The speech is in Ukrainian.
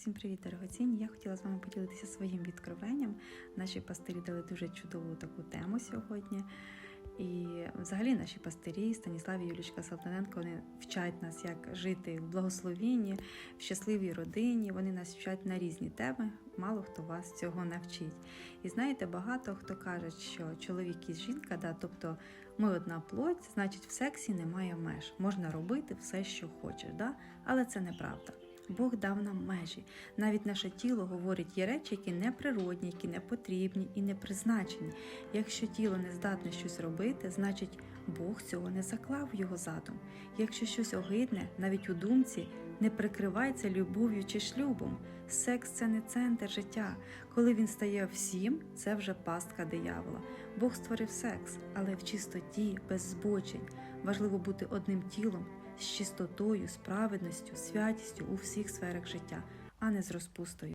Всім привіт, дорогоцінні! Я хотіла з вами поділитися своїм відкриванням. Наші пастирі дали дуже чудову таку тему сьогодні. І взагалі наші пастирі, Станіслав і Юлічка Салтаненко, вони вчать нас, як жити в благословенні, в щасливій родині. Вони нас вчать на різні теми. Мало хто вас цього навчить. І знаєте, багато хто каже, що чоловік і жінка, да, тобто ми одна плоть, значить, в сексі немає меж. Можна робити все, що хочеш, да? але це неправда. Бог дав нам межі. Навіть наше тіло говорить, є речі, які не природні, які не потрібні і не призначені. Якщо тіло не здатне щось робити, значить Бог цього не заклав в його задум. Якщо щось огидне, навіть у думці, не прикривається любов'ю чи шлюбом. Секс це не центр життя. Коли він стає всім, це вже пастка диявола. Бог створив секс, але в чистоті, без збочень. Важливо бути одним тілом з чистотою, з праведністю, святістю у всіх сферах життя, а не з розпустою.